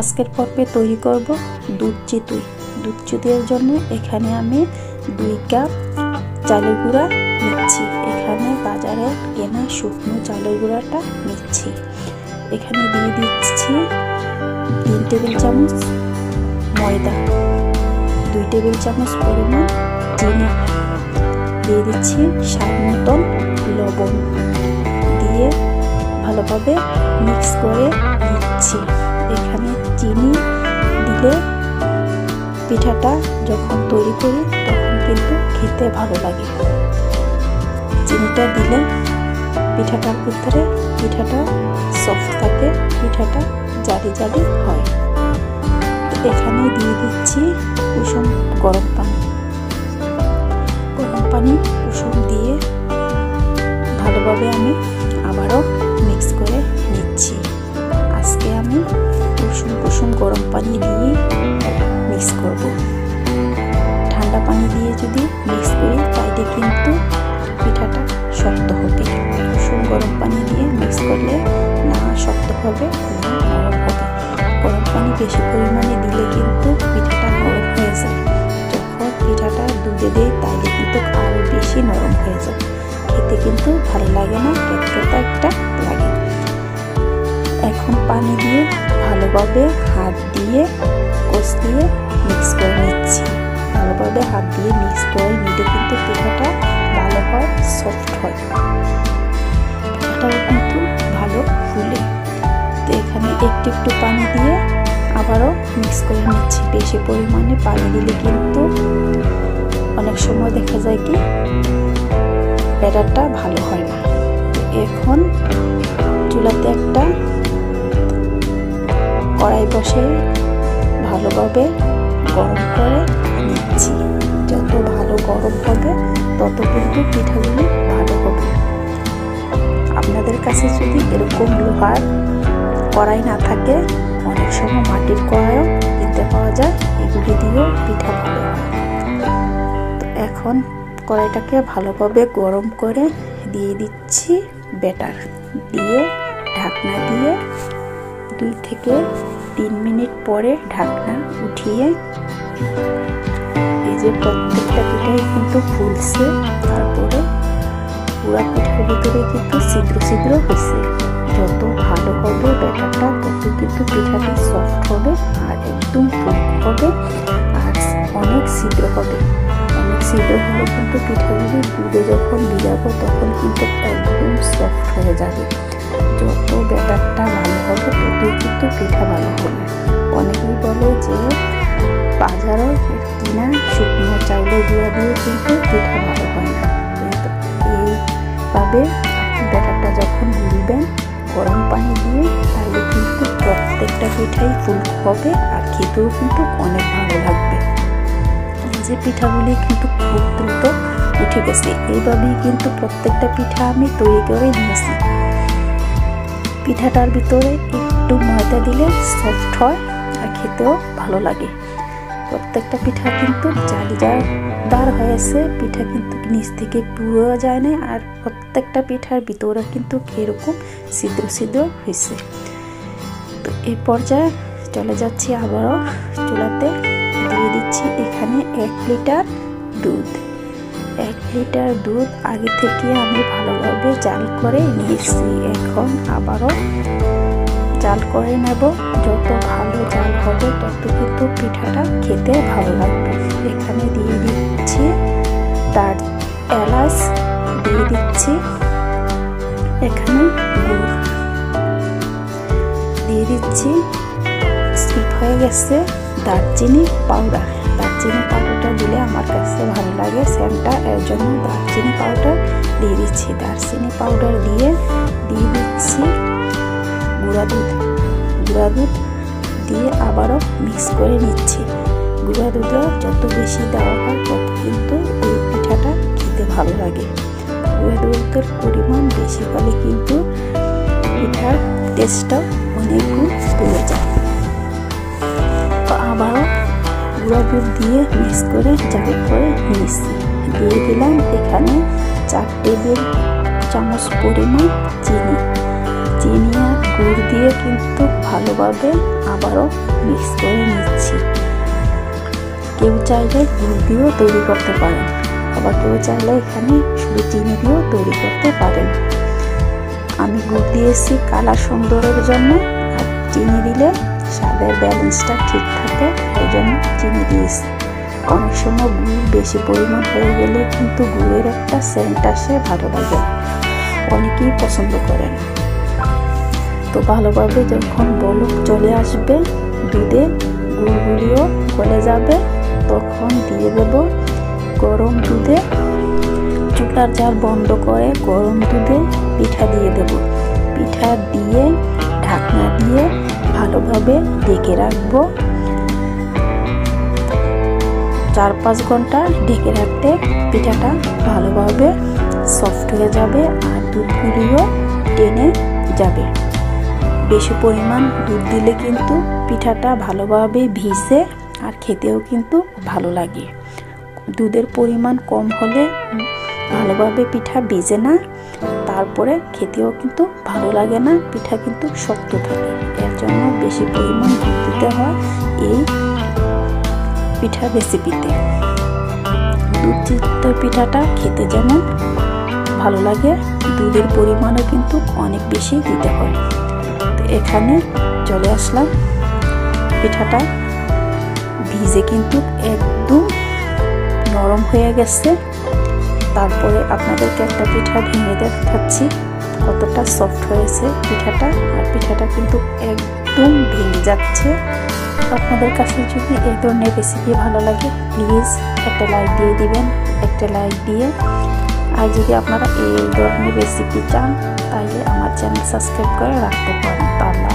আজকের পর্বে তৈরি করব দুধ চিতুই। দুধ চিতুইয়ের জন্য এখানে আমি দুই কাপ চালের গুঁড়া নিচ্ছি। এখানে বাজারে কেনা শুকনো চালের গুঁড়াটা নিচ্ছি। এখানে দিয়ে দিচ্ছি তিন টেবিল চামচ ময়দা, দুই টেবিল চামচ পরিমাণ চিনি দিয়ে দিচ্ছি স্বাদ মতন লবণ। দিয়ে ভালোভাবে মিক্স করে নিচ্ছি। এখানে চিনি দিলে পিঠাটা যখন তৈরি করি, তখন কিন্তু খেতে ভালো লাগে। চিনিটা দিলে পিঠাটার ভিতরে পিঠাটা সফট থাকে, পিঠাটা জালি জালি হয়। এখানে দিয়ে দিচ্ছি কুসুম গরম পানি। গরম পানি কুসুম দিয়ে ভালোভাবে আমি আবারও মিক্স করে নিচ্ছি। পানি দিয়ে মিক্স করব। ঠান্ডা পানি দিয়ে যদি মিক্স করি, তাইতে কিন্তু পিঠাটা শক্ত হবে। কুসুম গরম পানি দিয়ে মিক্স করলে না শক্ত হবে হবে। গরম পানি বেশি পরিমাণে দিলে কিন্তু পিঠাটা নরম হয়ে যায়। যখন পিঠাটা দুধে দেয় তাইলে কিন্তু আরও বেশি নরম হয়ে যায়। খেতে কিন্তু ভালো লাগে না কেটকেটা একটা এখন পানি দিয়ে ভালোভাবে হাত দিয়ে কোচ দিয়ে মিক্স করে নিচ্ছি। ভালোভাবে হাত দিয়ে মিক্স করে নিলে কিন্তু পিঠাটা ভালো হয় সফট হয়। পিঠাটাও কিন্তু ভালো ফুলে। তো এখানে একটু একটু পানি দিয়ে আবারও মিক্স করে নিচ্ছি। বেশি পরিমাণে পানি দিলে কিন্তু অনেক সময় দেখা যায় কি, ব্যাটারটা ভালো হয় না। এখন চুলাতে একটা বসে ভালোভাবে গরম করে নিচ্ছি। যত ভালো গরম হবে, তত কিন্তু পিঠাগুলি ভালো হবে। আপনাদের কাছে যদি এরকম লোহার কড়াই না থাকে, অনেক সময় মাটির কড়াইও কিনতে পাওয়া যায়। এগুলি দিয়েও পিঠা ভালো হয়। তো এখন কড়াইটাকে ভালোভাবে গরম করে দিয়ে দিচ্ছি ব্যাটার। দিয়ে ঢাকনা দিয়ে দুই থেকে তিন মিনিট পরে ঢাকনা উঠিয়ে এই যে প্রত্যেকটা পিঠাই কিন্তু ফুলছে, তারপরে পুরা পিঠার ভিতরে কিন্তু ছিদ্র ছিদ্র হয়েছে। যত ভালো হবে ব্যাটারটা, তত কিন্তু পিঠাটা সফট হবে আর একদম হবে আর অনেক ছিদ্র হবে। অনেক ছিদ্র হলে কিন্তু পিঠাগুলি দুধে যখন ভিজাবো তখন কিন্তু একদম সফট হয়ে যাবে। যত ব্যাটারটা ততই কিন্তু পিঠা ভালো হবে। অনেকেই বলে যে বাজারও কিনা শুকনো চাউলের গুঁড়া দিয়ে কিন্তু পিঠা ভালো হয় না। কিন্তু এইভাবে ব্যাটারটা যখন গুলবেন, গরম পানি দিয়ে, তাহলে কিন্তু প্রত্যেকটা পিঠাই ফুল হবে আর খেতেও কিন্তু অনেক ভালো লাগবে। যে পিঠাগুলি কিন্তু খুব দ্রুত উঠে গেছে, এইভাবেই কিন্তু প্রত্যেকটা পিঠা আমি তৈরি করে নিয়েছি। পিঠাটার ভিতরে একটু ময়দা দিলে সফট হয় আর খেতেও ভালো লাগে। প্রত্যেকটা পিঠা কিন্তু জালিদার হয়েছে পিঠা কিন্তু নিচ থেকে পুরো যায় না আর প্রত্যেকটা পিঠার ভিতরে কিন্তু এরকম ছিদ্র ছিদ্র হয়েছে। তো এই পর্যায়ে চলে যাচ্ছি আবারও চুলাতে। দিয়ে দিচ্ছি এখানে এক লিটার দুধ। এক লিটার দুধ আগে থেকে আমি ভালোভাবে জাল করে নিয়েছি। এখন আবারও জাল করে নেব। যত ভালো জাল হবে, তত কিন্তু পিঠাটা খেতে ভালো লাগবে। এখানে দিয়ে দিচ্ছি তার এলাচ, দিয়ে দিচ্ছি এখানে গুড়। দিয়ে দিচ্ছি, স্কিপ হয়ে গেছে, দারচিনি পাউডার। দারচিনি পাউডারটা দিলে আমার কাছে ভালো লাগে স্যামটা এর জন্য দারচিনি পাউডার দিয়ে দিচ্ছি। দারচিনি পাউডার দিয়ে দিয়ে দিচ্ছি গুঁড়া দুধ। গুঁড়া দুধ দিয়ে আবারও মিক্স করে নিচ্ছি। গুঁড়া দুধটা যত বেশি দেওয়া হয় তত কিন্তু এই পিঠাটা খেতে ভালো লাগে। গুঁড়া দুধের পরিমাণ বেশি হলে কিন্তু পিঠার টেস্টটা অনেক গুণ বেড়ে যায়। আবারও গুঁড়া দুধ দিয়ে মিক্স করে জাল করে নিয়েছি দিয়ে দিলাম এখানে চার টেবিল চামচ পরিমাণ চিনি। চিনি গুড় দিয়ে কিন্তু ভালোভাবে আবারও মিক্স করে নিচ্ছি। কেউ চাইলে গুড় দিয়েও তৈরি করতে পারেন, আবার কেউ চাইলে এখানে শুধু চিনি দিয়েও তৈরি করতে পারেন। আমি গুড় দিয়েছি কালার সুন্দরের জন্য, আর চিনি দিলে স্বাদের ব্যালেন্সটা ঠিক থাকে এই জন্য চিনি দিয়েছি। অনেক সময় গুড় বেশি পরিমাণ হয়ে গেলে কিন্তু গুড়ের একটা সেন্ট আসে, ভালো লাগে। অনেকেই পছন্দ করেন। তো ভালোভাবে যখন বলক চলে আসবে দুধে গুড়গুলিও গলে যাবে, তখন দিয়ে দেব গরম দুধে। চুলার জার বন্ধ করে গরম দুধে পিঠা দিয়ে দেব। পিঠা দিয়ে ঢাকনা দিয়ে ভালোভাবে ঢেকে রাখব। চার পাঁচ ঘণ্টা ঢেকে রাখতে পিঠাটা ভালোভাবে সফট হয়ে যাবে আর দুধগুলিও টেনে যাবে। বেশি পরিমাণ দুধ দিলে কিন্তু পিঠাটা ভালোভাবে ভিজে আর খেতেও কিন্তু ভালো লাগে। দুধের পরিমাণ কম হলে ভালোভাবে পিঠা ভিজে না, তারপরে খেতেও কিন্তু ভালো লাগে না, পিঠা কিন্তু শক্ত থাকে। এর জন্য বেশি পরিমাণ দুধ দিতে হয় এই পিঠা রেসিপিতে দুধ পিঠাটা খেতে যেমন ভালো লাগে, দুধের পরিমাণও কিন্তু অনেক বেশি দিতে হয়। এখানে চলে আসলাম। পিঠাটা ভিজে কিন্তু একদম নরম হয়ে গেছে। তারপরে আপনাদেরকে একটা পিঠা ভেঙে দেখাচ্ছি, কতটা সফট হয়েছে পিঠাটা। আর পিঠাটা কিন্তু একদম ভেঙে যাচ্ছে। আপনাদের কাছে যদি এই ধরনের রেসিপি ভালো লাগে প্লিজ একটা লাইক দিয়ে দিবেন, একটা লাইক দিয়ে। আর যদি আপনারা এই ধরনের রেসিপি চান তাহলে আমার চ্যানেল সাবস্ক্রাইব করে রাখতে পারেন। তো আল্লাহ